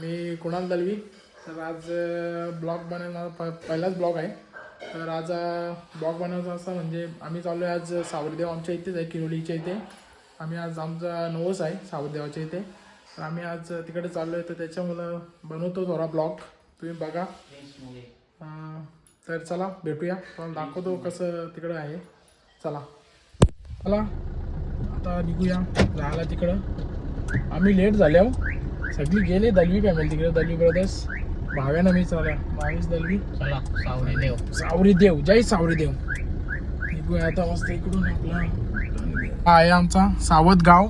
मी कुणाल दलवी. तर आज ब्लॉग बनवणार प पहिलाच ब्लॉग आहे. तर आज ब्लॉग बनवायचा असा म्हणजे आम्ही चाललो आहे आज सावरदेव आमच्या इथेच आहे किरोलीच्या इथे. आम्ही आज आमचा नवस आहे सावरदेवाच्या इथे. तर आम्ही आज तिकडे चाललो आहे तर त्याच्यामुळं बनवतो थोडा ब्लॉग. तुम्ही बघा. तर चला भेटूया. पण दाखवतो कसं तिकडं आहे. चला. चला. आता निघूया. राहायला तिकडं. आम्ही लेट झाल्या हो. सगळी गेले दलवी फॅमिली तिकडे दलवी ब्रदर्स भाव्यानं मी चालल्या भावेश दलवी. चला सावली देव. सावरी देव. जय सावरी देव. निघूया आता मस्त इकडून आपला. हा आहे आमचा सावत गाव.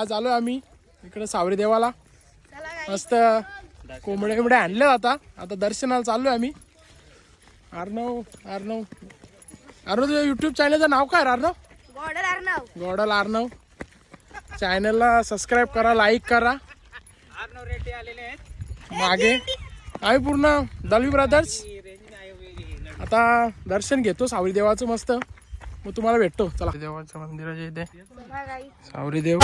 आज आलो आम्ही इकडे सावरी देवाला. मस्त कोंबड्या बिंबड्या आणल्या आता. आता दर्शनाला चाललोय आम्ही. अर्णव अर्णव अर्णव तुझ्या युट्यूब चॅनलचं नाव काय अर्णव गॉर्डर अर्णव गॉडल अर्णव चॅनलला सबस्क्राईब करा लाईक करा. मागे. आम्ही पूर्ण दलवी ब्रदर्स आता दर्शन घेतो सावरी देवाचं मस्त. मग तुम्हाला भेटतो चला. देवाच्या मंदिराच्या इथे. सावरी देव.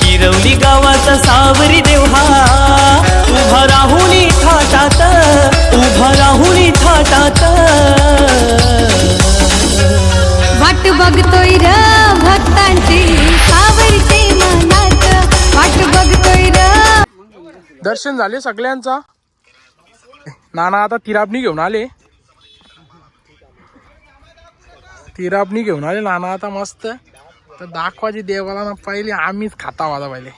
किरवली गावाचा सावरी देव हा. उभा राहुनी थाटात उभा राहुनी थाटात वाट बघतोय र भक्तांची सावरते मनात. वाट बघतोय र दर्शन झाले सगळ्यांचा. नाना आता तिरापणी घेऊन आले. तिरापणी घेऊन आले नाना आता मस्त. तर दाखवायची देवाला ना पहिले आम्हीच खाता वाजा पहिले.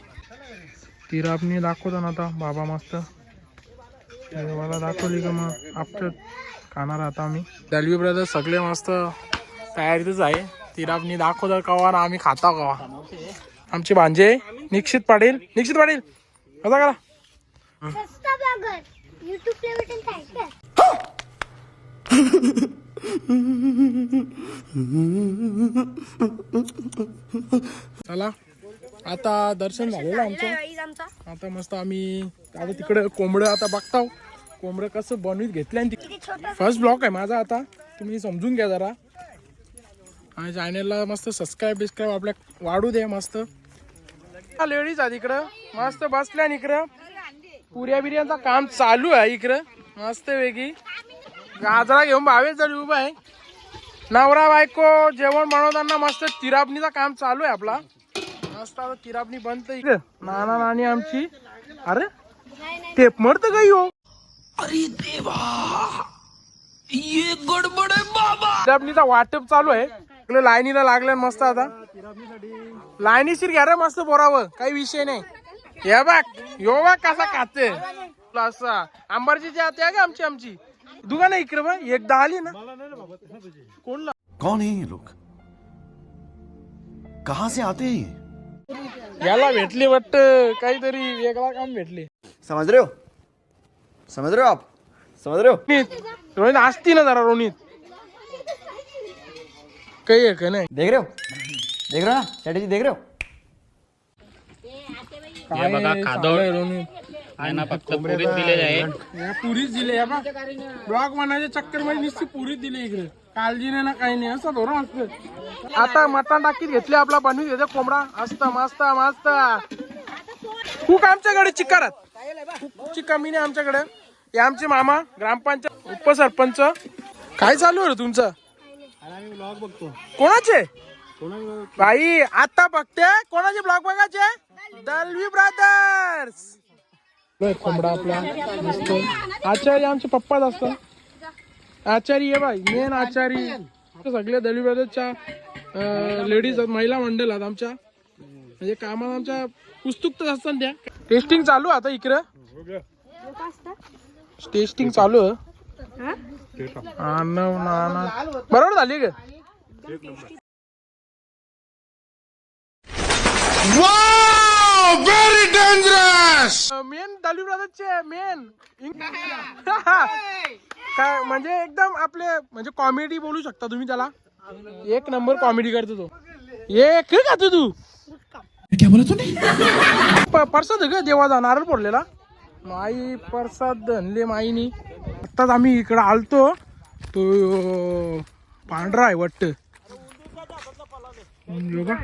तिरापणी दाखवतो ना आता बाबा मस्त. देवाला दाखवली का मग आफ्टर खाणार आता आम्ही. दलवी ब्रदर सगळे मस्त तयारीतच आहे. तिरापणी दाखवतो कवा ना आम्ही खाता कवा. आमचे भांजे निश्चित पाटील निश्चित पाटील कसा करा. चला. आता दर्शन झालेलं आमचं. आता मस्त आम्ही आता तिकडे कोंबडं आता बघताव. कोंबडं कसं बनवीत घेतलं आणि फर्स्ट ब्लॉक आहे. माझा आता. तुम्ही समजून घ्या जरा. आणि चॅनलला मस्त सबस्क्राईब बिस्क्राईब आपल्या वाढू दे मस्त. लेडीज आहे इकडं मस्त बसल्या इकडं. पुऱ्या बिर्यांचं काम चालू आहे इकडं. मस्त वेगळी. गाजरा घेऊन भावेच जरी उभा आहे नवरा बायको जेवण बनवताना मस्त तिरापणीचं काम चालू आहे आपला. मस्त आता तिरापणी बनत इकडे. नाना नानी आमची. अरे टेप मरत काही हो पिरामिडचा वाटप चालू आहे. इकडे लाईनीला लागलं मस्त आता. लाईनीशीर घ्या रे मस्त बोरावं काही विषय नाही. हे बघ यो बघ कसा खाते. असा. आंबारची आते आहे का आमची आमची? दुगा नाही इकडे बघ एकदा आली ना. कोण ला- कौन है ये लोग? कहां से आते हैं ये? याला भेटली वाटत काहीतरी वेगळा काम भेटले. समझ रहे हो? समझ रहे हो आप? समझ रहे हो? रोहित रोहित असती ना जरा रोहित. काही आहे का नाही. देख रहे हो? देख रहे हो ना? स्ट्रॅटेजी देख रहे हो? काय चाललंय रोहित. फक्त पुरीच दिलेले आहे या पुरीच दिले. या बा ब्लॉग बनायच्या चक्करमध्ये नुसती पुरीच दिली इकडे. काळजी नाही ना काही नाही. असं धोरण असतं आता मटण टाकीत घेतले आपला बनवीत घेते कोंबडा. असत मस्त मस्त. खूप आमच्याकडे चिकारात खूप कमी नाही आमच्याकडे. हे आमचे मामा ग्रामपंचायत उपसरपंच. काय चालू आहे रे तुमचं? कोणाचे? भाई आता बघते. कोणाचे ब्लॉग बघायचे? दलवी ब्रादर्स कोंबडा आपला. दिसतो आचार्य आमचे पप्पाच असतात. आचारी आहे बाई मेन आचारी. सगळे दलवी ब्रदर्सच्या लेडीज महिला मंडळ आहेत आमच्या. म्हणजे कामात आमच्या पुस्तुकच असतात त्या. टेस्टिंग चालू आहे आता इकडं. टेस्टिंग चालू. बरोबर झाली डेंजरस मेन दलवी ब्रदरचे मेन. काय म्हणजे एकदम आपले म्हणजे कॉमेडी बोलू शकता तुम्ही त्याला. एक नंबर कॉमेडी करतो तो. एक खातो तू प- प्रसाद का देवाचा नारळ पडलेला माई प्रसाद धनले माईनी. आत्ताच आम्ही इकडं आलतो. तो पांढरा आहे वाटत. योगा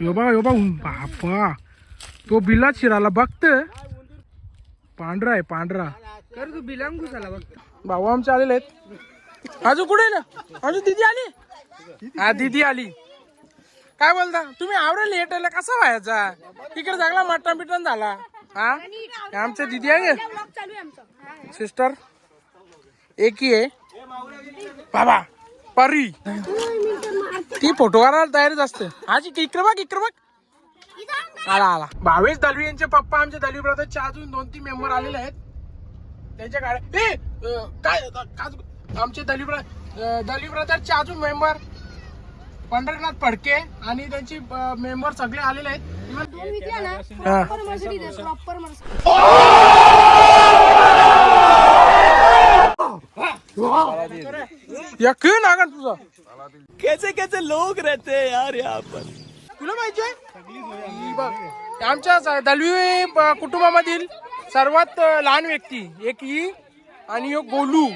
योबा योबा बापा. तो बिला शिराला बघत. पांढरा आहे पांढरा. कर तू बिलांग घुसाला बघ. भाऊ आमचे आलेले आहेत. अजून कुठे ना? अजून दिदी आली? हा दिदी आली. काय बोलता? तुम्ही आवरेल येटायला कसा व्हायचा? तिकडे चांगला मटण बिटन झाला. हा? हे आमच्या दिदी आहे सिस्टर एकी आहे. बाबा परी. ती फोटो काढायला तयारीच असते. आज इकडे बघ इकडे बघ. आला आला. भावेश दलवी यांचे पप्पा आमचे दलवी ब्रदरचे अजून दोन तीन मेंबर आलेले आहेत. त्यांच्या गाड्या ए अं, काय काय- आमचे दलवी ब्र दलवी ब्रदरचे अजून मेंबर पंढरीनाथ फडके आणि त्यांची मेंबर सगळे आलेले आहेत. एक नागा तुझा? कैसे कैसे लोग रहते हैं यार यहाँ पर? तुला माहितीये बघ. आमच्या दलवी कुटुंबामधील सर्वात लहान व्यक्ती. एक ही आणि एक गोलू.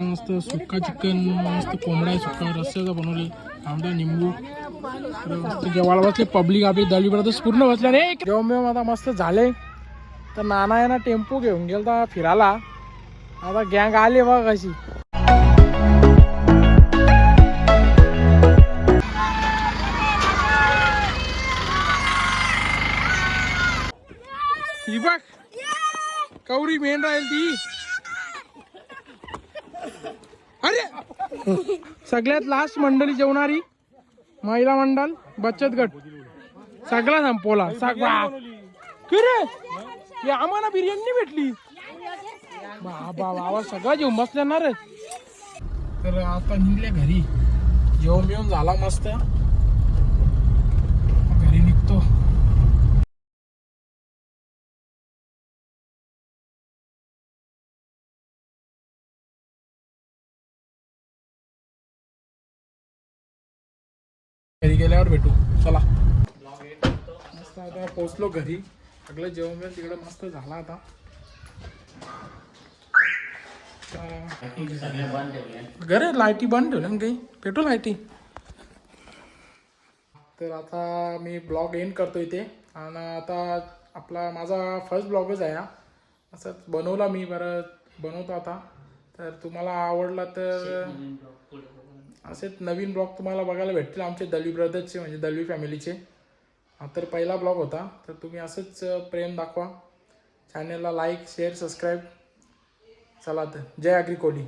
मस्त सुक्का चिकन मस्त कोंबडा सुक्का रस्स्याचा बनवले आंबा निंबू. मस्त जेवायला बसले पब्लिक आपली दलवी ब्रदर्स पूर्ण बसले रे. जेवण बिवण आता मस्त झाले. तर नाना आहे ना टेम्पो घेऊन गेलता फिरायला. आता गँग आले बघ कशी. कवरी मेन राहील ती. अरे! सगळ्यात लास्ट मंडळी जेवणारी महिला मंडळ बचत गट. सगळा संपवला. सगळा. रे? हे आम्हाला बिर्याणी नाही भेटली. बाबा बाबा सगळं जेवण बसल्या ना रे. तर आता निघल्या घरी. जेवण बिवून झाला मस्त. आल्यावर भेटू. चला. मस्त आता पोचलो घरी. सगळं जेवण बिवण तिकडं मस्त झाला आता. घर लाईटी बंद ठेवल्या ना काही? भेटू लाईटी? तर आता मी ब्लॉग एंड करतो इथे. आणि आता आपला माझा फर्स्ट ब्लॉगच आहे हा. असंच बनवला मी बरं बनवतो आता. तर तुम्हाला आवडला तर असेच नवीन ब्लॉग तुम्हाला बघायला भेटतील. आमचे दलवी ब्रदर्सचे म्हणजे दलवी फॅमिलीचे. हा तर पहिला ब्लॉग होता. तर तुम्ही असंच प्रेम दाखवा. चॅनलला लाईक शेअर सबस्क्राईब चला तर. जय अग्रिकोली